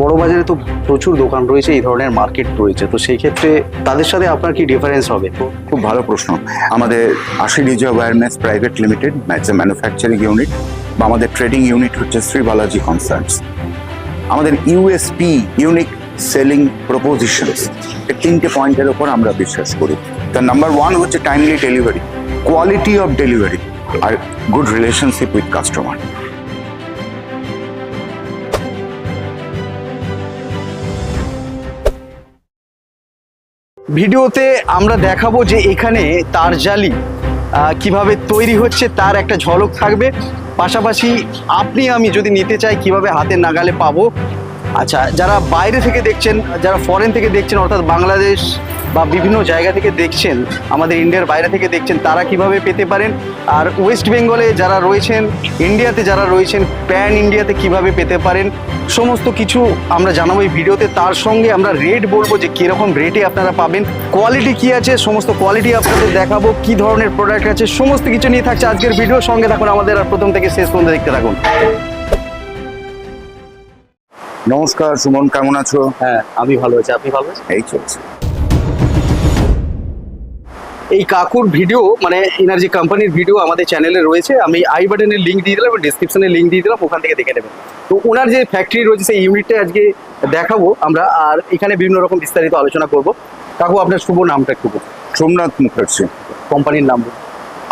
বড় বাজারে তো প্রচুর দোকান রয়েছে, এই ধরনের মার্কেট রয়েছে। তো সেই ক্ষেত্রে তাদের সাথে আপনার কি ডিফারেন্স হবে? খুব ভালো প্রশ্ন। আমাদের আশি Reza ওয়্যারনেস private limited mesh manufacturing unit বা আমাদের ট্রেডিং ইউনিট হচ্ছে শ্রী বালাজি কনসার্টস আমাদের ইউএসপি ইউনিক সেলিং প্রপোজিশনস এই তিনটে পয়েন্টের ওপর আমরা বিশ্বাস করি। তার নাম্বার ওয়ান হচ্ছে timely delivery quality of delivery R good relationship with customer ভিডিওতে আমরা দেখাবো যে এখানে তার জালি কীভাবে তৈরি হচ্ছে, তার একটা ঝলক থাকবে। পাশাপাশি আপনি, আমি যদি নিতে চাই, কীভাবে হাতে নাগালে পাবো? আচ্ছা যারা বাইরে থেকে দেখছেন, যারা ফরেন থেকে দেখছেন, অর্থাৎ বাংলাদেশ বা বিভিন্ন জায়গা থেকে দেখছেন আমাদের ইন্ডিয়ার বাইরে থেকে দেখছেন তারা কীভাবে পেতে পারেন? আর ওয়েস্ট বেঙ্গলে যারা রয়েছেন ইন্ডিয়াতে যারা রয়েছেন প্যান ইন্ডিয়াতে কীভাবে পেতে পারেন? সমস্ত কিছু আমরা জানাব এই ভিডিওতে। তার সঙ্গে আমরা রেট বলব যে কীরকম রেটে আপনারা পাবেন। কোয়ালিটি কি আছে? সমস্ত কোয়ালিটি আপনাদের দেখাবো। কি ধরনের প্রোডাক্ট আছে? সমস্ত কিছু নিয়ে থাকছে আজকের ভিডিওর সঙ্গে থাকুন আমাদের আর প্রথম থেকে শেষ পর্যন্ত দেখতে থাকুন। নমস্কার সুমন কেমন আছো? হ্যাঁ আমি ভালো আছি। আপনি ভালো আছেন? এই চলছে। এই কাকুর ভিডিও মানে এনার যে কোম্পানির ভিডিও আমাদের চ্যানেলে রয়েছে। আমি আই বাটনের লিঙ্ক দিয়ে দিলাম এবং ডিসক্রিপশনে লিঙ্ক দিয়ে দিলাম ওখান থেকে দেখে নেবেন। তো ওনার যে ফ্যাক্টরি রয়েছে সেই ইউনিটটা আজকে দেখাবো আমরা আর এখানে বিভিন্ন রকম বিস্তারিত আলোচনা করব। কাকু আপনার শুভ নামটা একটু বলুন। সোমনাথ মুখার্জি। কোম্পানির নাম।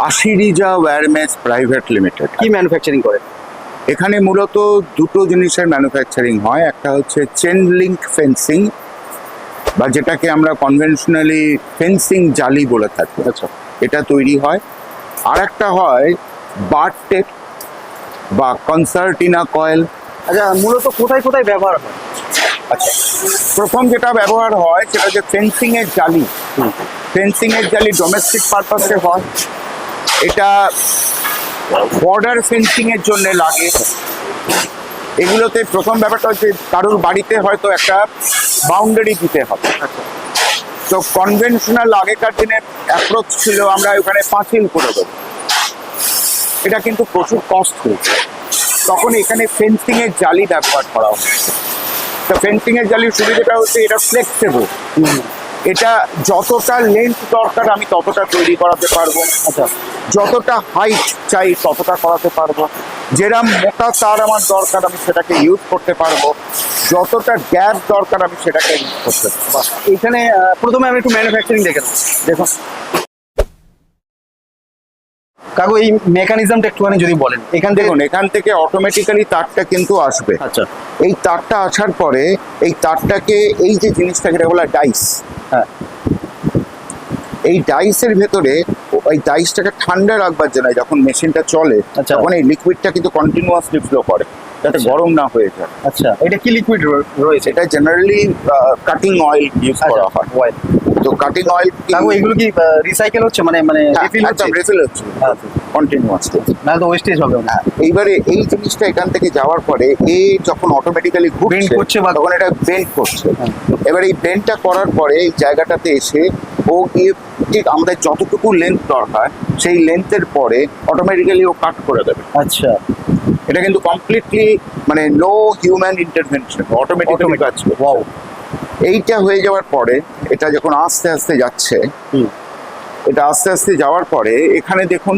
Ashiriza wiremesh private limited. কি ম্যানুফ্যাকচারিং করে? এখানে মূলত দুটো জিনিসের ম্যানুফ্যাকচারিং হয়। একটা হচ্ছে চেন লিঙ্ক ফেন্সিং বা যেটাকে আমরা কনভেনশনালি ফেন্সিং জালি বলে থাকি। আচ্ছা। এটা তৈরি হয়। আর একটা হয় বার টেপ বা কনসার্টিনা কয়েল আচ্ছা মূলত কোথায় কোথায় ব্যবহার হয়? আচ্ছা প্রথম যেটা ব্যবহার হয় সেটা হচ্ছে ফেন্সিংয়ের জালি। ফেন্সিং এর জালি ডোমেস্টিক পারপাসে হয়। এটা বর্ডার ফেন্সিংয়ের জন্য লাগে। এগুলোতে প্রথম ব্যাপারটা হচ্ছে কারোর বাড়িতে হয়তো একটা বাউন্ডারি দিতে হবে। তো কনভেনশনাল আগেকার দিনে অ্যাপ্রোচ ছিল আমরা ওখানে পাঁচিল করে দেবো। এটা কিন্তু প্রচুর কস্ট হয়েছে। তখন এখানে ফেন্সিং এর জালি ব্যবহার করা হচ্ছে তো ফেন্সিং এর জালির সুবিধাটা হচ্ছে এটা ফ্লেক্সিবল এটা যতটা লেন্থ দরকার আমি ততটা তৈরি করাতে পারব। আচ্ছা। যতটা হাইট চাই ততটা করাতে পারব। যেরম মোটা তার আমার দরকার আমি সেটাকে ইউজ করতে পারব। যতটা গ্যাপ দরকার আমি সেটাকে ইউজ করতে পারব। এখানে প্রথমে আমি একটু ম্যানুফ্যাকচারিং দেখে দেখুন। কাকু এই মেকানিজমটা একটুখানি যদি বলেন। এখান দেখুন এখান থেকে অটোমেটিক্যালি তারটা কিন্তু আসবে। আচ্ছা। এই তারটা আসার পরে এই তারটাকে এই যে জিনিসটাকে এটা বলা ডাইস হ্যাঁ। এই ডাইসের ভেতরে ওই ডাইসটাকে ঠান্ডা রাখবার জন্য যখন মেশিনটা চলে আচ্ছা। তখন এই লিকুইডটা কিন্তু কন্টিনিউয়াসলি ফ্লো করে যাতে আচ্ছা। গরম না হয়ে যায়। আচ্ছা এটা কি লিকুইড রয়েছে? এটা জেনারেলি কাটিং অয়েল ইউজ করা হয়। অয়েল তো কাটিং অয়েল কাকু এগুলো কি রিসাইকেল হচ্ছে? মানে মানে রিফিল হচ্ছে? রিফিল হচ্ছে। আচ্ছা। কন্টিনিউয়াসলি না তো ওয়েস্টেজ হবে না। এইবারে এই জিনিসটা এখান থেকে যাওয়ার পরে এ যখন অটোমেটিক্যালি Bend করছে বা- তখন এটা বেন্ড করছে। হ্যাঁ। এবার এই বেন্ডটা করার পরে এই জায়গাটাতে এসে ও গিয়ে ঠিক আমাদের যতটুকু লেন্থ দরকার সেই লেন্থের পরে অটোমেটিক্যালি ও কাট করে দেবে। আচ্ছা। এটা কিন্তু কমপ্লিটলি মানে নো হিউম্যান ইন্টারভেনশন অটোমেটিক্যালি কাজ ওয়াও এইটা হয়ে যাওয়ার পরে এটা যখন আস্তে আস্তে যাচ্ছে এটা আস্তে আস্তে যাওয়ার পরে এখানে দেখুন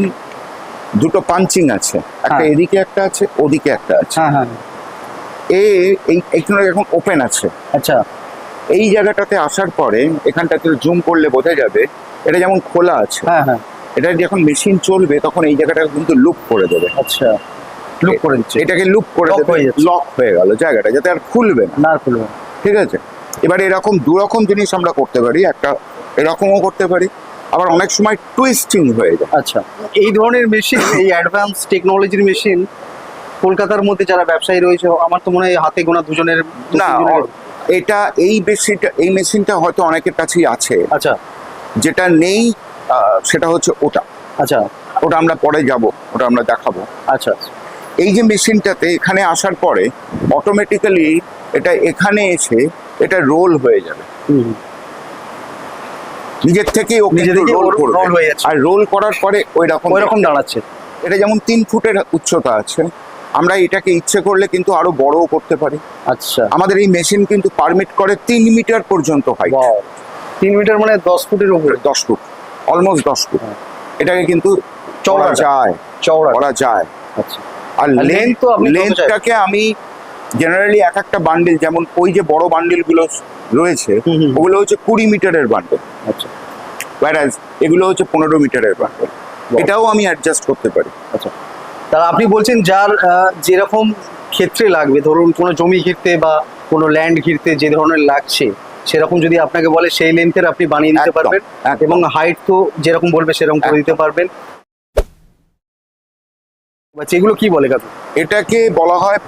দুটো পাঞ্চিং আছে। একটা হ্যাঁ। এদিকে একটা আছে ওদিকে একটা আছে। হ্যাঁ হ্যাঁ। এ এই এইখানে এখন ওপেন আছে আচ্ছা। এই জায়গাটাতে আসার পরে এখানটাতে জুম করলে বোঝা যাবে এটা যেমন খোলা আছে হ্যাঁ হ্যাঁ। এটা যখন মেশিন চলবে তখন এই জায়গাটা কিন্তু লুপ করে দেবে। আচ্ছা। লুক করে দিচ্ছে। এটাকে লুপ করে লক হয়ে গেল জায়গাটা যাতে আর খুলবে না। না খুলবে ঠিক আছে? এবার এরকম দু রকম জিনিস আমরা করতে পারি একটা এরকমও করতে পারি আবার অনেক সময় টুইস্টিং হয়ে যায়। আচ্ছা। এই ধরনের মেশিন এই অ্যাডভান্স টেকনোলজির মেশিন কলকাতার মধ্যে যারা ব্যবসায়ী রয়েছে আমার তো মনে হয় হাতে গোনা দুজনের না এটা এই মেশিনটা এই মেশিনটা হয়তো অনেকের কাছেই আছে। আচ্ছা। যেটা নেই সেটা হচ্ছে ওটা। আচ্ছা। ওটা আমরা পরে যাব ওটা আমরা দেখাবো। আচ্ছা। এই যে মেশিনটাতে এখানে আসার পরে অটোমেটিক্যালি এটা এখানে এসে এটা রোল হয়ে যাবে। নিজের থেকেই ও রোল হয়ে যাচ্ছে। আর রোল করার পরে ওই রকম ওই রকম দাঁড়াচ্ছে। এটা যেমন তিন ফুটের উচ্চতা আছে আমরা এটাকে ইচ্ছে করলে কিন্তু আরও বড়ও করতে পারি। আচ্ছা। আমাদের এই মেশিন কিন্তু পারমিট করে তিন মিটার পর্যন্ত Wow. তিন মিটার মানে দশ ফুটের উপরে? দশ ফুট। অলমোস্ট দশ ফুট। হ্যাঁ। এটাকে কিন্তু চওড়া। করা যায়। চওড়া। করা যায়। আচ্ছা। আর লেন্থ লেন্থটাকে আমি জেনারেলি এক একটা বান্ডিল যেমন ওই যে বড় বান্ডিলগুলো রয়েছে। ওগুলো হচ্ছে কুড়ি মিটারের বান্ডেল আচ্ছা। এগুলো হচ্ছে পনেরো মিটারের বান্ডেল এটাও আমি অ্যাডজাস্ট করতে পারি। আচ্ছা। তাহলে আপনি বলছেন যার যেরকম ক্ষেত্রে লাগবে ধরুন কোনো জমি ঘিরতে বা কোনো ল্যান্ড ঘিরতে যে ধরনের লাগছে সেরকম যদি আপনাকে বলে সেই লেন্থের আপনি বানিয়ে দিতে পারবেন। এবং হাইট তো যেরকম বলবে সেরকম করে দিতে পারবেন। বা যেগুলো কি বলে কাকু? এটাকে বলা হয়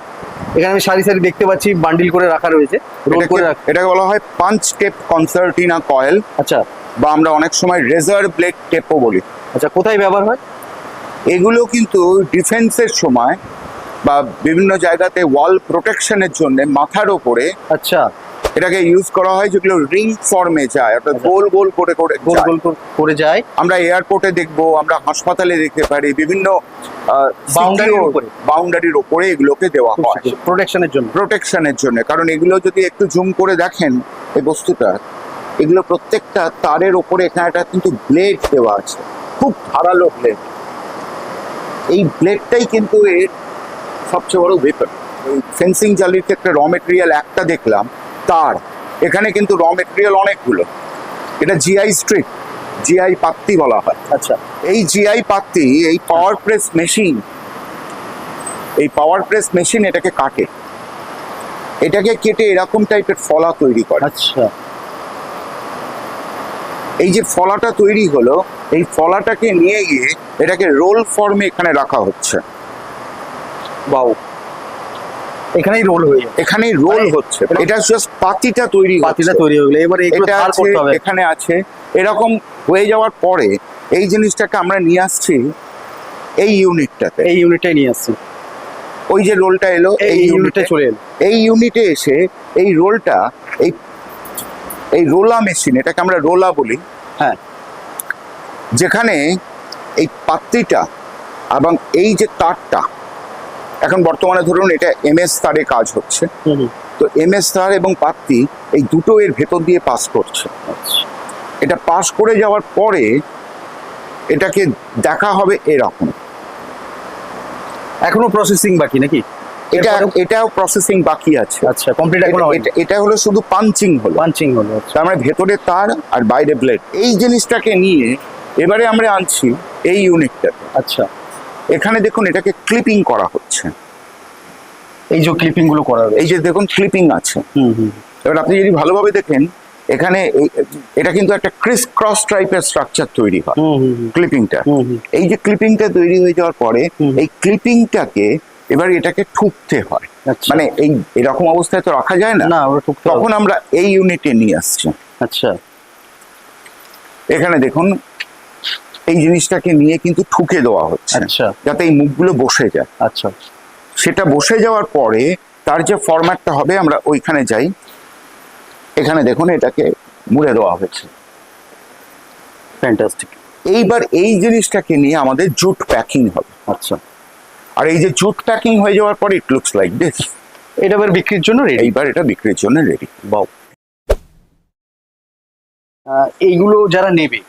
এখানে আমি সারি সারি দেখতে পাচ্ছি বান্ডিল করে রাখা রয়েছে। এটাকে বলা হয় পাঁচ টেপ কনসার্টিনা কয়েল আচ্ছা। বা আমরা অনেক সময় রেজার ব্লেড টেপও বলি। আচ্ছা কোথায় ব্যবহার হয়? এগুলো কিন্তু ডিফেন্সের সময় বা বিভিন্ন জায়গাতে ওয়াল প্রোটেকশনের জন্য মাথার ওপরে আচ্ছা। এটাকে ইউজ করা হয় যেগুলো রিং ফর্মে যায় অর্থাৎ গোল গোল করে করে আচ্ছা। গোল গোল করে- যায়। আমরা এয়ারপোর্টে দেখব আমরা হাসপাতালে দেখতে পারি বিভিন্ন উপরে। বাউন্ডারির ওপরে এগুলোকে দেওয়া হয়। প্রোটেকশনের জন্য। প্রোটেকশনের জন্য। কারণ এগুলো যদি একটু জুম করে দেখেন এই বস্তুটা এগুলো প্রত্যেকটা তারের ওপরে এখানে একটা কিন্তু ব্লেড দেওয়া আছে। খুব ধারালো ব্লেড এই ব্লেডটাই কিন্তু এর সবচেয়ে বড় ওয়েপন ফেন্সিং জালির ক্ষেত্রে র মেটেরিয়াল একটা দেখলাম তার। এখানে কিন্তু র মেটেরিয়াল অনেকগুলো। এটা জিআই স্ট্রিট জিআই পাত্তি বলা হয়। আচ্ছা। এই জিআই পাত্তি এই পাওয়ার প্রেস মেশিন এই পাওয়ার প্রেস মেশিন এটাকে কাটে। এটাকে কেটে এরকম টাইপের ফলা তৈরি করে। আচ্ছা। এই যে ফলাটা তৈরি হলো এই ফলাটাকে নিয়ে গিয়ে এটাকে রোল ফর্মে এখানে রাখা হচ্ছে। বাউ এখানেই রোল হয়ে যাবে। এখানেই রোল মানে হচ্ছে। এটা জাস্ট পাতিটা তৈরি পাতিটা তৈরি হয়ে গেলো। এবারে এটা এখানে আছে। এরকম হয়ে যাওয়ার পরে এই জিনিসটাকে আমরা নিয়ে আসছি এই ইউনিটটাতে এই ইউনিটটাই নিয়ে আসছি। ওই যে রোলটা এলো এই ইউনিটে ইউনিটে চলে এলো। এই ইউনিটে এসে এই রোলটা এই এই রোলা মেশিন এটাকে আমরা রোলা বলি। হ্যাঁ। যেখানে এই পাত্রিটা এবং এই যে তারটা এখন বর্তমানে ধরুন এটা এমএস তারে কাজ হচ্ছে। তো এমএস তার এবং পাত্রি এই দুটো এর ভেতর দিয়ে পাস করছে। এটা পাস করে যাওয়ার পরে এটাকে দেখা হবে এরকম। এখনও প্রসেসিং বাকি নাকি? এটা এটাও প্রসেসিং বাকি আছে। আচ্ছা কমপ্লিট এখনও এটা হলো শুধু পাঞ্চিং হলো। পাঞ্চিং হলো আচ্ছা। তার মানে ভেতরে তার আর বাইরে ব্লেড এই জিনিসটাকে নিয়ে এবারে আমরা আনছি এই ইউনিটটাকে আচ্ছা। এখানে দেখুন এটাকে ক্লিপিং করা হচ্ছে। এই যে ক্লিপিংগুলো করা এই যে দেখুন ক্লিপিং আছে। হুম হুম। এবার আপনি যদি ভালোভাবে দেখেন এখানে এটা কিন্তু একটা ক্রিস ক্রস টাইপের স্ট্রাকচার তৈরি হয় হুম হুম হুম। ক্লিপিংটা। এই যে ক্লিপিংটা তৈরি হয়ে যাওয়ার পরে এই ক্লিপিংটাকে এবার এটাকে ঠুকতে হয়। আচ্ছা। মানে এই এরকম অবস্থায় তো রাখা যায় না? তখন আমরা এই ইউনিটে নিয়ে আসছি। আচ্ছা। এখানে দেখুন এই জিনিসটাকে নিয়ে কিন্তু ঠুকে দেওয়া হচ্ছে। আচ্ছা। যাতে এই মুখগুলো বসে যায়। আচ্ছা। সেটা বসে যাওয়ার পরে তার যে ফরম্যাটটা হবে আমরা ওইখানে যাই। এখানে দেখুন এটাকে মুড়ে দেওয়া হয়েছে। ফ্যান্টাস্টিক এইবার এই জিনিসটাকে নিয়ে আমাদের জুট প্যাকিং হবে। আচ্ছা। আর এই যে জুট প্যাকিং হয়ে যাওয়ার পর ইট লুকস লাইক দিস এটা এবার বিক্রির জন্য রেডি এইবার এটা বিক্রির জন্য রেডি বাউ এইগুলো যারা নেবে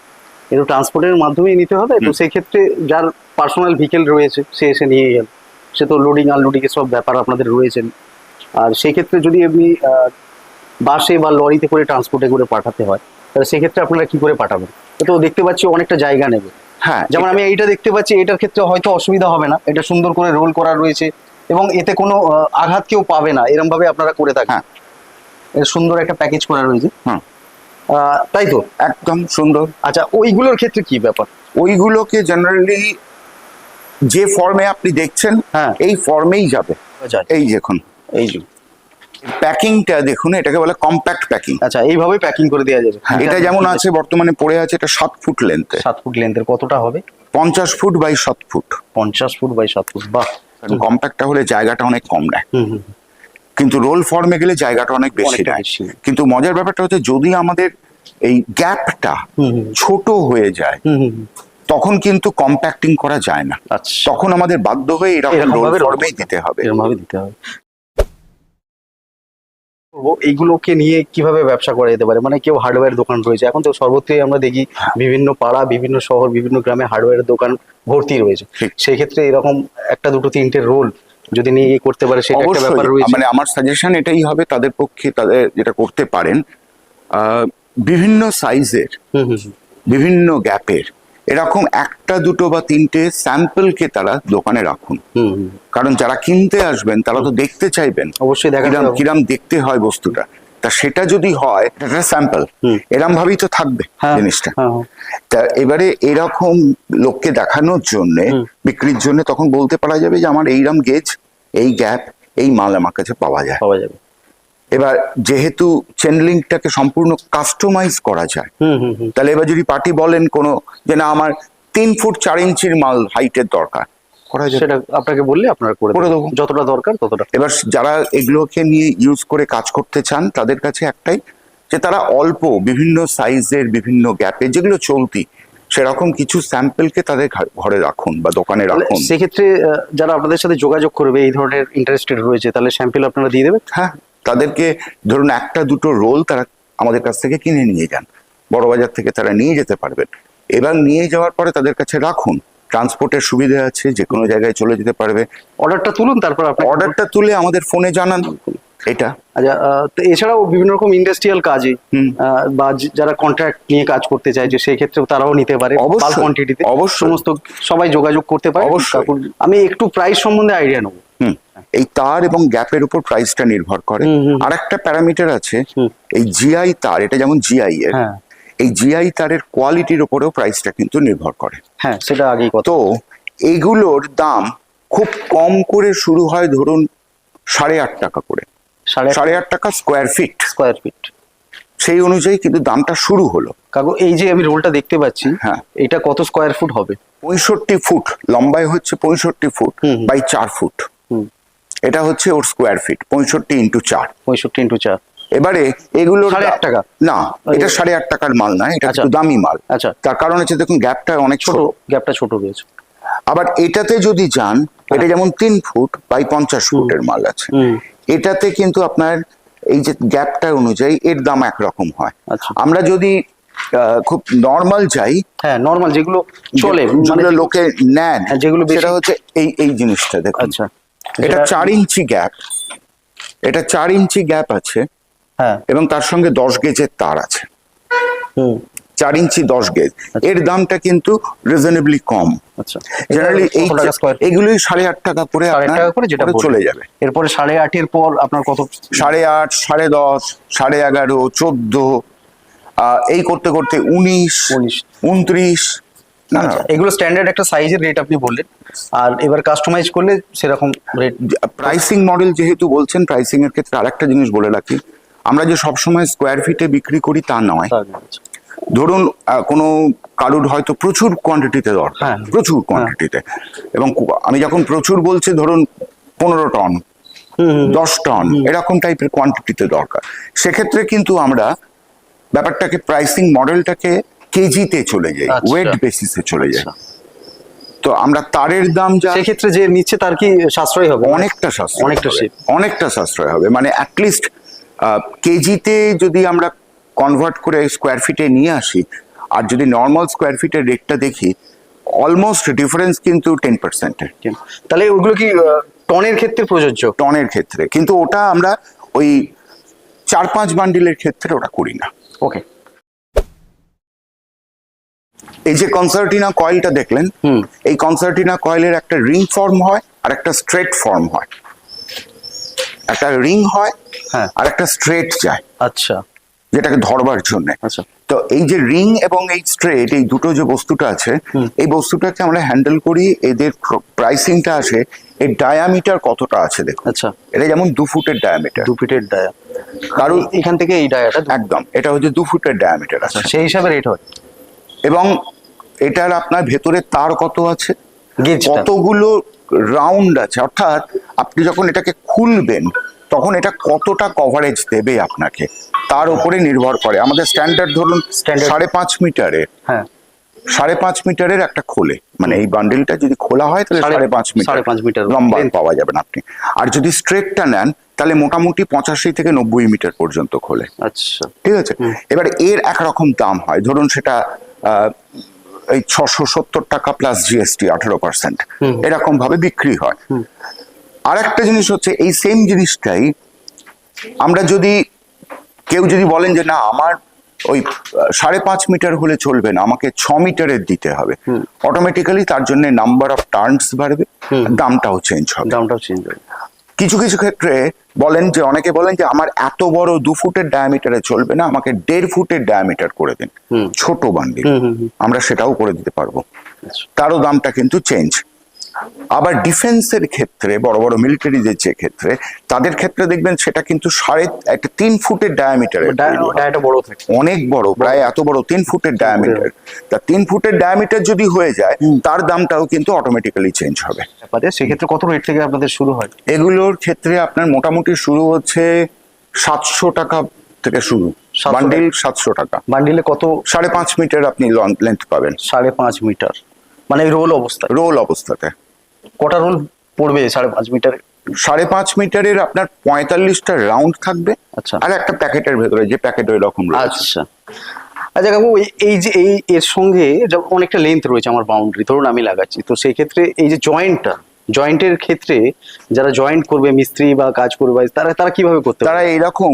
এটা ট্রান্সপোর্টের মাধ্যমেই নিতে হবে তো। সেই ক্ষেত্রে যার পার্সোনাল ভেহিকেল রয়েছে সে এসে নিয়ে গেল। সে তো লোডিং আনলোডিং এর সব ব্যাপার আপনাদের রয়েছেন আর সেই ক্ষেত্রে যদি আপনি বাসে বা লরিতে করে ট্রান্সপোর্টে করে পাঠাতে হয় তাহলে সেক্ষেত্রে আপনারা কি করে পাঠাবেন? তো দেখতে পাচ্ছি অনেকটা জায়গা নেবে হ্যাঁ যেমন আমি এইটা দেখতে পাচ্ছি এটার ক্ষেত্রে হয়তো অসুবিধা হবে না। এটা সুন্দর করে রোল করা রয়েছে এবং এতে কোনো আঘাত কেউ পাবে না। এরকম ভাবে আপনারা করে থাকেন হ্যাঁ। সুন্দর একটা প্যাকেজ করা রয়েছে। হুম। তাই তো? একদম সুন্দর। আচ্ছা ওইগুলোর ক্ষেত্রে কি ব্যাপার? ওইগুলোকে জেনারেলি যে ফর্মে আপনি দেখছেন হ্যাঁ। এই ফর্মেই যাবে। যায় এই দেখুন। এই যে। প্যাকিংটা দেখুন এটাকে বলে কম্প্যাক্ট প্যাকিং আচ্ছা এইভাবে প্যাকিং করে দেওয়া যাবে। এটা যেমন আছে বর্তমানে পড়ে আছে এটা সাত ফুট লেন্থে সাত ফুট লেন্থের কতটা হবে? পঞ্চাশ ফুট বাই সাত ফুট। পঞ্চাশ ফুট বাই সাত ফুট বাহ। কম্প্যাক্টটা হলে জায়গাটা অনেক কম নেয়। কিন্তু রোল ফর্মে গেলে জায়গাটা অনেক বেশি নেয় কিন্তু মজার ব্যাপারটা হচ্ছে যদি আমাদের এই গ্যাপটা ছোট হয়ে যায়। তখন কিন্তু কম্প্যাক্টিং করা যায় না। আচ্ছা। তখন আমাদের বাধ্য হয়ে এরকম রোল ফর্মেই দিতে হবে। দিতে হবে। এইগুলোকে নিয়ে কীভাবে ব্যবসা করা যেতে পারে? মানে কেউ হার্ডওয়্যার দোকান রয়েছে। এখন তো সর্বত্রই আমরা দেখি বিভিন্ন পাড়া বিভিন্ন শহর বিভিন্ন গ্রামে হার্ডওয়্যারের দোকান ভর্তি রয়েছে। সেই ক্ষেত্রে এরকম একটা দুটো তিনটে রোল যদি নিয়ে গিয়ে করতে পারে সেটা একটা ব্যাপার রয়েছে। মানে আমার সাজেশন এটাই হবে তাদের পক্ষে তাদের যেটা করতে পারেন বিভিন্ন সাইজের হুম হুম হুম। বিভিন্ন গ্যাপের এরকম একটা দুটো বা তিনটে স্যাম্পলকে তারা দোকানে রাখুন। কারণ যারা কিনতে আসবেন তারা তো দেখতে চাইবেন। অবশ্যই দেখা যাক কিরাম দেখতে হয় বস্তুটা। তা সেটা যদি হয় এটা স্যাম্পল এরম ভাবেই তো থাকবে হ্যাঁ জিনিসটা। হ্যাঁ, হ্যাঁ। তা এবারে এরকম লোককে দেখানোর জন্য বিক্রির জন্য তখন বলতে পারা যাবে যে আমার এইরকম গেজ এই গ্যাপ এই মাল আমার কাছে পাওয়া যায়। পাওয়া যাবে। এবার যেহেতু চেনলিংটাকে সম্পূর্ণ কাস্টমাইজ করা যায় তাহলে এবার যদি পার্টি বলেন কোনো যে না আমার তিন ফুট চার ইঞ্চির মাল হাইটের দরকার। করা যাবে। সেটা আপনাকে বললে আপনারা করে করে দেবো। যতটা দরকার ততটা। এবার যারা এগুলোকে নিয়ে ইউজ করে কাজ করতে চান তাদের কাছে একটাই যে তারা অল্প বিভিন্ন সাইজের বিভিন্ন গ্যাপে যেগুলো চলতি সেরকম কিছু স্যাম্পলকে তাদের ঘরে রাখুন বা দোকানে রাখুন। সেক্ষেত্রে যারা আপনাদের সাথে যোগাযোগ করবে এই ধরনের ইন্টারেস্টেড রয়েছে তাহলে স্যাম্পল আপনারা দিয়ে দেবেন? হ্যাঁ তাদেরকে ধরুন একটা দুটো রোল তারা আমাদের কাছ থেকে কিনে নিয়ে যান। বড় বাজার থেকে তারা নিয়ে যেতে পারবেন। এবার নিয়ে যাওয়ার পরে তাদের কাছে রাখুন। ট্রান্সপোর্টের সুবিধা আছে যে কোনো জায়গায় চলে যেতে পারবে। অর্ডারটা তুলুন তারপর আপনি অর্ডারটা তুলে আমাদের ফোনে জানান এটা। আচ্ছা তো এছাড়াও বিভিন্ন রকম ইন্ডাস্ট্রিয়াল কাজে। বা যারা কন্ট্রাক্ট নিয়ে কাজ করতে চাইছে সেই ক্ষেত্রেও তারাও নিতে পারে অবশ্যই, কোয়ান্টিটিতে অবশ্যই। সমস্ত সবাই যোগাযোগ করতে পারে। অবশ্যই। আমি একটু প্রাইস সম্বন্ধে আইডিয়া নেব। এই তার এবং গ্যাপের উপর প্রাইসটা নির্ভর করে। আর একটা প্যারামিটার আছে এই জিআই তার এটা যেমন জিআই এর হ্যাঁ। এই জিআই তারের কোয়ালিটির উপরেও প্রাইসটা কিন্তু নির্ভর করে। হ্যাঁ সেটা আগেই তো এগুলোর দাম খুব কম করে শুরু হয় ধরুন সাড়ে আট টাকা করে। সাড়ে আট টাকা স্কোয়ার ফিট স্কোয়ার ফিট সেই অনুযায়ী কিন্তু দামটা শুরু হলো। কাকু এই যে আমি রোলটা দেখতে পাচ্ছি হ্যাঁ। এটা কত স্কোয়ার ফুট হবে? পঁয়ষট্টি ফুট লম্বায় হচ্ছে পঁয়ষট্টি ফুট। বাই চার ফুট। এটা হচ্ছে ওর স্কোয়ার ফিট পঁয়ষট্টি ইন্টু চার। পঁয়ষট্টি ইন্টু চার। এবারে এগুলো আট টাকা? না এটা সাড়ে আট টাকার মাল না এটা আচ্ছা। একটু দামি মাল। আচ্ছা। তার কারণ হচ্ছে দেখুন গ্যাপটা অনেক ছোট। গ্যাপটা ছোট রয়েছে। আবার এটাতে যদি যান এটা যেমন তিন ফুট বাই পঞ্চাশ ফুটের মাল আছে। এটাতে কিন্তু আপনার এই যে গ্যাপটা অনুযায়ী এর দাম একরকম হয়। আচ্ছা। আমরা যদি খুব নর্মাল যাই হ্যাঁ নর্মাল যেগুলো চলে মানে যেগুলো লোকে নেন হ্যাঁ, যেগুলো সেটা হচ্ছে এই এই জিনিসটা দেখুন। আচ্ছা। এটা চার ইঞ্চি গ্যাপ। এটা চার ইঞ্চি গ্যাপ আছে। হ্যাঁ এবং তার সঙ্গে দশ গেজের তার আছে। চার ইঞ্চি দশ গেজ। এর দামটা কিন্তু রিজনেবলি কম। আচ্ছা। জেনারেলি এটা এই কত টাকা স্কোয়ার এগুলোই সাড়ে আট টাকা করে টাকা করে যেটা চলে যাবে। এরপরে সাড়ে আটের পর আপনার কত? সাড়ে আট সাড়ে দশ সাড়ে এগারো চোদ্দ এই করতে করতে উনিশ উনিশ। উনত্রিশ না আচ্ছা এগুলো স্ট্যান্ডার্ড একটা সাইজের রেট আপনি বললেন। আর এবার কাস্টমাইজ করলে সেরকম রেট প্রাইসিং মডেল যেহেতু বলছেন প্রাইসিং এর ক্ষেত্রে আরেকটা জিনিস বলে রাখি। আমরা যে সবসময় স্কোয়ার ফিটে বিক্রি করি তা নয়। ধরুন কোনো কারুর হয়তো প্রচুর কোয়ান্টিটিতে দরকার হ্যাঁ। প্রচুর কোয়ান্টিটিতে এবং আমি যখন প্রচুর বলছি ধরুন পনেরো টন দশ টন এরকম টাইপের কোয়ান্টিটিতে দরকার। সেক্ষেত্রে কিন্তু আমরা ব্যাপারটাকে প্রাইসিং মডেলটাকে কেজিতে চলে যাই আচ্ছা। ওয়েট বেসিসে চলে যাই। আচ্ছা। তো আমরা তারের দাম যা সেক্ষেত্রে যে নিচ্ছে তার কি সাশ্রয় হবে? অনেকটা সাশ্রয় অনেকটা অনেকটা সাশ্রয় হবে। মানে অ্যাটলিস্ট কেজিতে যদি আমরা কনভার্ট করে স্কোয়ার ফিটে নিয়ে আসি আর যদি নর্মাল স্কোয়ার ফিটের রেটটা দেখি অলমোস্ট ডিফারেন্স কিন্তু টেন পার্সেন্টের তাহলে ওগুলো কি টনের ক্ষেত্রে প্রযোজ্য? টনের ক্ষেত্রে। কিন্তু ওটা আমরা ওই চার পাঁচ বান্ডিলের ক্ষেত্রে ওটা করি না। ওকে এই যে কনসার্টিনা কয়েলটা দেখলেন হুম। এই কনসার্টিনা কয়েলের একটা রিং ফর্ম হয় আর একটা স্ট্রেট ফর্ম হয়। একটা রিং হয় হ্যাঁ। আর একটা স্ট্রেট যায়। আচ্ছা। যেটাকে ধরবার জন্য। আচ্ছা। তো এই যে রিং এবং এই স্ট্রেট এই দুটো যে বস্তুটা আছে এই বস্তুটাকে আমরা হ্যান্ডেল করি এদের প্রাইসিংটা আসে এর ডায়ামিটার কতটা আছে দেখুন। আচ্ছা। এটা যেমন দু ফুটের ডায়ামিটার দু ফিটের ডায়া কারণ এখান থেকে এই ডায়াটা একদম এটা হচ্ছে দু ফুটের ডায়ামিটার আছে। সেই হিসাবে রেট হয়। এবং এটার আপনার ভেতরে তার কত আছে? কতগুলো রাউন্ড আছে অর্থাৎ আপনি যখন এটাকে খুলবেন তখন এটা কতটা কভারেজ দেবে আপনাকে? তার উপরে নির্ভর করে। আমাদের স্ট্যান্ডার্ড ধরুন সাড়ে পাঁচ মিটারে। হ্যাঁ। সাড়ে পাঁচ মিটারের একটা খোলে। মানে এই বান্ডিলটা যদি খোলা হয় তাহলে সাড়ে- পাঁচ মিটার। সাড়ে পাঁচ মিটার লম্বা। পাওয়া যাবেন আপনি। আর যদি স্ট্রেটটা নেন তাহলে মোটামুটি পঁচাশি থেকে নব্বই মিটার পর্যন্ত খোলে। আচ্ছা। ঠিক আছে? এবার এর একরকম দাম হয়। ধরুন সেটা আহ, এই ছশো সত্তর টাকা প্লাস জিএসটি আঠেরো পার্সেন্ট এরকম ভাবে বিক্রি হয়। আর একটা জিনিস হচ্ছে এই সেম জিনিসটাই আমরা যদি কেউ যদি বলেন যে না আমার ওই সাড়ে পাঁচ মিটার হলে চলবে না আমাকে ছ মিটারের দিতে হবে। অটোমেটিক্যালি তার জন্য নাম্বার অফ টার্নস বাড়বে দামটাও চেঞ্জ হবে। দামটাও চেঞ্জ হবে। কিছু কিছু ক্ষেত্রে বলেন যে অনেকে বলেন যে আমার এত বড় দু ফুটের ডায়ামিটারে চলবে না আমাকে দেড় ফুটের ডায়ামিটার করে দিন ছোট বান্ডিল আমরা সেটাও করে দিতে পারব। আচ্ছা। তারও দামটা কিন্তু চেঞ্জ আবার ডিফেন্সের ক্ষেত্রে বড় বড় মিলিটারিদের যে ক্ষেত্রে তাদের ক্ষেত্রে দেখবেন সেটা কিন্তু সাড়ে একটা তিন ফুটের ডায়ামিটারের বড় অনেক বড় প্রায় এত বড় তিন ফুটের ডায়ামিটার তা তিন ফুটের ডায়ামিটার যদি হয়ে যায় তার দামটাও কিন্তু অটোমেটিক্যালি চেঞ্জ হবে। সেক্ষেত্রে কত রেট থেকে আপনাদের শুরু হয়? এগুলোর ক্ষেত্রে আপনার মোটামুটি শুরু হচ্ছে সাতশো টাকা থেকে শুরু। 700 বান্ডিল সাতশো টাকা। বান্ডিলে কত? সাড়ে পাঁচ মিটার আপনি লেন্থ পাবেন। সাড়ে পাঁচ মিটার মানে রোল অবস্থা রোল অবস্থাতে। কটা রোল পড়বে সাড়ে পাঁচ মিটারে সাড়ে পাঁচ মিটারের আপনার পঁয়তাল্লিশটা রাউন্ড থাকবে আচ্ছা। আর একটা প্যাকেটের ভেতরে যে প্যাকেট ওই রকম আচ্ছা। আচ্ছা কাকু এই- যে এই এর সঙ্গে অনেকটা লেন্থ রয়েছে আমার বাউন্ডারি ধরুন আমি লাগাচ্ছি। তো সেই ক্ষেত্রে এই যে জয়েন্টটা জয়েন্টের ক্ষেত্রে যারা জয়েন্ট করবে মিস্ত্রি বা কাজ করবে তারা তারা কীভাবে করতে তারা এইরকম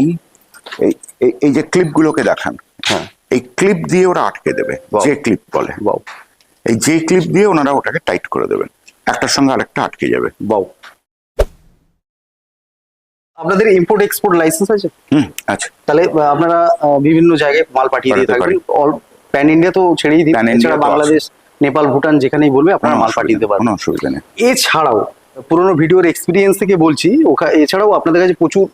এই- যে ক্লিপগুলোকে দেখান হ্যাঁ। এই ক্লিপ দিয়ে ওরা আটকে দেবে। যে ক্লিপ বলে। এই যে ক্লিপ দিয়ে ওনারা ওটাকে টাইট করে দেবেন। একটার সঙ্গে আরেকটা আটকে যাবে। বাউ। আপনাদের ইম্পোর্ট এক্সপোর্ট লাইসেন্স আছে? হুম আচ্ছা তাহলে আপনারা বিভিন্ন জায়গায় মাল পাঠিয়ে দিয়ে পাঠাতে থাকবেন। অল প্যান ইন্ডিয়া তো ছেড়েই দিন এছাড়া বাংলাদেশ নেপাল ভুটান যেখানেই বলবে আপনারা মাল পাঠিয়ে দিতে পারবেন। কোনো অসুবিধা নেই। এছাড়াও পুরোনো ভিডিওর এক্সপিরিয়েন্স থেকে বলছি ওখা এছাড়াও আপনাদের কাছে প্রচুর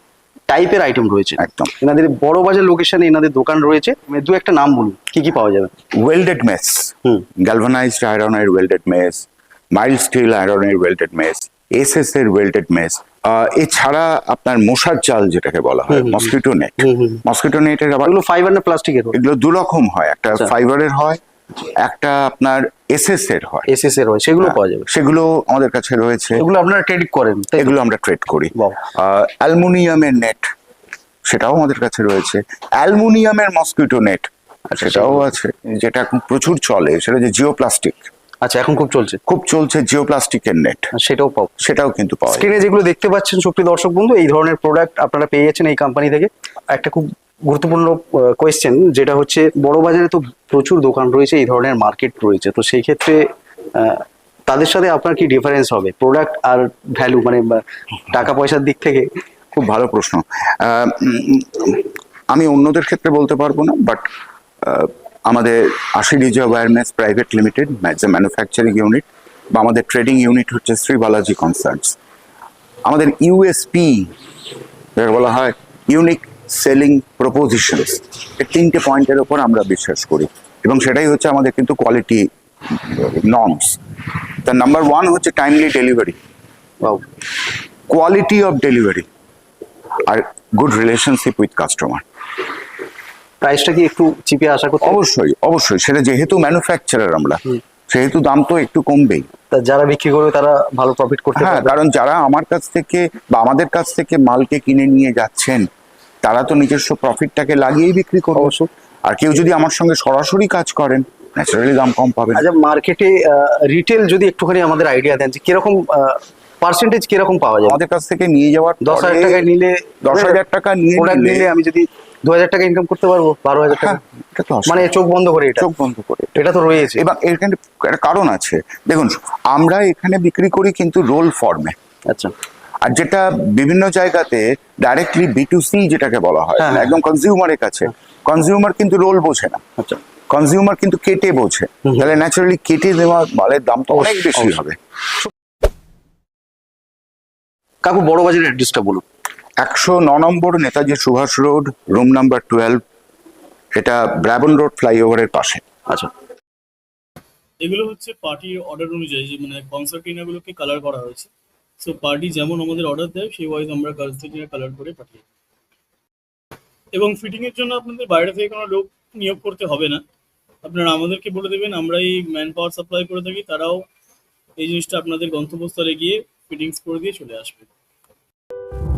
টাইপের আইটেম রয়েছে। একদম। এনাদের বড় বাজার লোকেশনে এনাদের দোকান রয়েছে। দু একটা নাম বলুন কি কি পাওয়া যাবে? Welded mesh hmm. গ্যালভানাইজড আয়রনের ওয়েল্ডেড মেস মাইল্ড স্টিল আয়রনের ওয়েল্ডেড মেস এসএস এর ওয়েল্ডেড মেস এছাড়া আপনার মশার চাল যেটাকে বলা হয় মসকিটো নেট মসকিটো নেটের আবার এগুলো ফাইবার না প্লাস্টিকের এগুলো দু রকম হয় একটা আচ্ছা। ফাইবারের হয় একটা আপনার এসএস এর হয়। এসএস এর হয় সেগুলো পাওয়া যাবে। সেগুলো আমাদের কাছে রয়েছে। এগুলো আপনারা ট্রেড করেন এগুলো আমরা ট্রেড করি। অ্যালুমিনিয়ামের নেট সেটাও আমাদের কাছে রয়েছে। অ্যালুমিনিয়ামের মসকিটো নেট সেটাও আছে যেটা প্রচুর চলে সেটা যে জিও প্লাস্টিক আচ্ছা এখন খুব চলছে। খুব চলছে জিও প্লাস্টিকের নেট সেটাও পাবো সেটাও কিন্তু পাওয়া স্ক্রিনে যেগুলো দেখতে পাচ্ছেন সুপ্রিয় দর্শক বন্ধু এই ধরনের প্রোডাক্ট আপনারা পেয়ে যাচ্ছেন এই কোম্পানি থেকে। একটা খুব গুরুত্বপূর্ণ কোয়েশ্চেন যেটা হচ্ছে বড় বাজারে তো প্রচুর দোকান রয়েছে এই ধরনের মার্কেট রয়েছে। তো সেই ক্ষেত্রে তাদের সাথে আপনার কি ডিফারেন্স হবে? প্রোডাক্ট আর ভ্যালু মানে টাকা পয়সার দিক থেকে? খুব ভালো প্রশ্ন। আমি অন্যদের ক্ষেত্রে বলতে পারব না বাট আমাদের আশি ডিজি ওয়্যারনেস private limited mesh manufacturing unit বা আমাদের ট্রেডিং ইউনিট হচ্ছে শ্রী বালাজি কনসার্টস আমাদের ইউএসপি যাকে বলা হয় ইউনিক সেলিং প্রপোজিশনস এই তিনটে পয়েন্টের ওপর আমরা বিশ্বাস করি। এবং সেটাই হচ্ছে আমাদের কিন্তু কোয়ালিটি নর্মস তার নাম্বার ওয়ান হচ্ছে timely delivery. Quality of delivery R good relationship with customer প্রাইসটা কি একটু চিপে আশা করতে অবশ্যই অবশ্যই। সেটা যেহেতু ম্যানুফ্যাকচারার আমরা সেহেতু দাম তো একটু কমবেই। তা যারা বিক্রি করবে তারা ভালো প্রফিট করতে হ্যাঁ কারণ যারা আমার কাছ থেকে বা আমাদের কাছ থেকে মালকে কিনে নিয়ে যাচ্ছেন তারা তো নিজস্ব প্রফিটটাকে লাগিয়েই বিক্রি করবে। অবশ্যই। আর কেউ যদি আমার সঙ্গে সরাসরি কাজ করেন ন্যাচারালি দাম কম পাবেন। আচ্ছা মার্কেটে রিটেল যদি একটুখানি আমাদের আইডিয়া দেন যে কীরকম পার্সেন্টেজ কীরকম পাওয়া যায়? আমাদের কাছ থেকে নিয়ে যাওয়ার দশ হাজার টাকায় নিলে দশ হাজার টাকা নিয়ে নিলে- আমি যদি দু হাজার টাকা ইনকাম করতে পারব বারো হাজার টাকা? হ্যাঁ, মানে চোখ বন্ধ করে এটা? চোখ বন্ধ করে এটা। তো রয়েছে। এবং এখানে একটা কারণ আছে। দেখুন আমরা এখানে বিক্রি করি কিন্তু রোল ফর্মে আচ্ছা। আর যেটা বিভিন্ন জায়গাতে ডাইরেক্টলি বি টু সি যেটাকে বলা হয় হ্যাঁ, মানে একদম কনজিউমারের কাছে। কনজিউমার কিন্তু রোল বোঝে না। আচ্ছা। কনজিউমার কিন্তু কেটে বোঝে। তাহলে ন্যাচারালি কেটে দেওয়া মালের দাম তো অনেক বেশি হবে। কাকু বড় বাজারের অ্যাড্রেসটা বলুন। একশো ন নম্বর Netaji Subhash road room number twelve. এটা ব্রাবন রোড ফ্লাইওভারের পাশে। আচ্ছা। এগুলো হচ্ছে পার্টির অর্ডার অনুযায়ী যে মানে কনসার্টিনাগুলোকে কালার করা হয়েছে। সো পার্টি যেমন আমাদের অর্ডার দেয় সেই ওয়াইজ আমরা কনসার্টিনা কালার করে পাঠিয়ে দিই। এবং ফিটিং এর জন্য আপনাদের বাইরে থেকে কোনো লোক নিয়োগ করতে হবে না। আপনারা আমাদেরকে বলে দেবেন আমরা এই ম্যান পাওয়ার সাপ্লাই করে থাকি। তারাও এই জিনিসটা আপনাদের গন্তব্যস্থলে গিয়ে ফিটিংস করে দিয়ে চলে আসবে।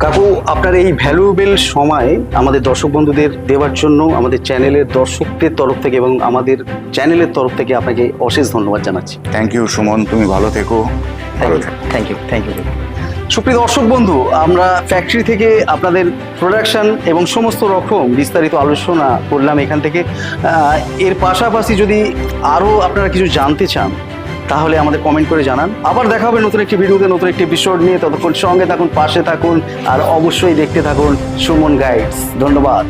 কাকু আপনার এই ভ্যালুয়েবল সময় আমাদের দর্শক বন্ধুদের দেওয়ার জন্য আমাদের চ্যানেলের দর্শকদের তরফ থেকে এবং আমাদের চ্যানেলের তরফ থেকে আপনাকে অশেষ ধন্যবাদ জানাচ্ছি। Thank you Suman. তুমি ভালো থেকো। থ্যাংক ইউ থ্যাংক ইউ সুপ্রিয় দর্শক বন্ধু আমরা ফ্যাক্টরি থেকে আপনাদের প্রোডাকশন এবং সমস্ত রকম বিস্তারিত আলোচনা করলাম এখান থেকে। এর পাশাপাশি যদি আরও আপনারা কিছু জানতে চান তাহলে আমাদের কমেন্ট করে জানান। আবার দেখা হবে নতুন একটি ভিডিওতে, নতুন একটি এপিসোড নিয়ে। ততক্ষণ সঙ্গে থাকুন, পাশে থাকুন, আর অবশ্যই দেখতে থাকুন সুমন গাইডস ধন্যবাদ।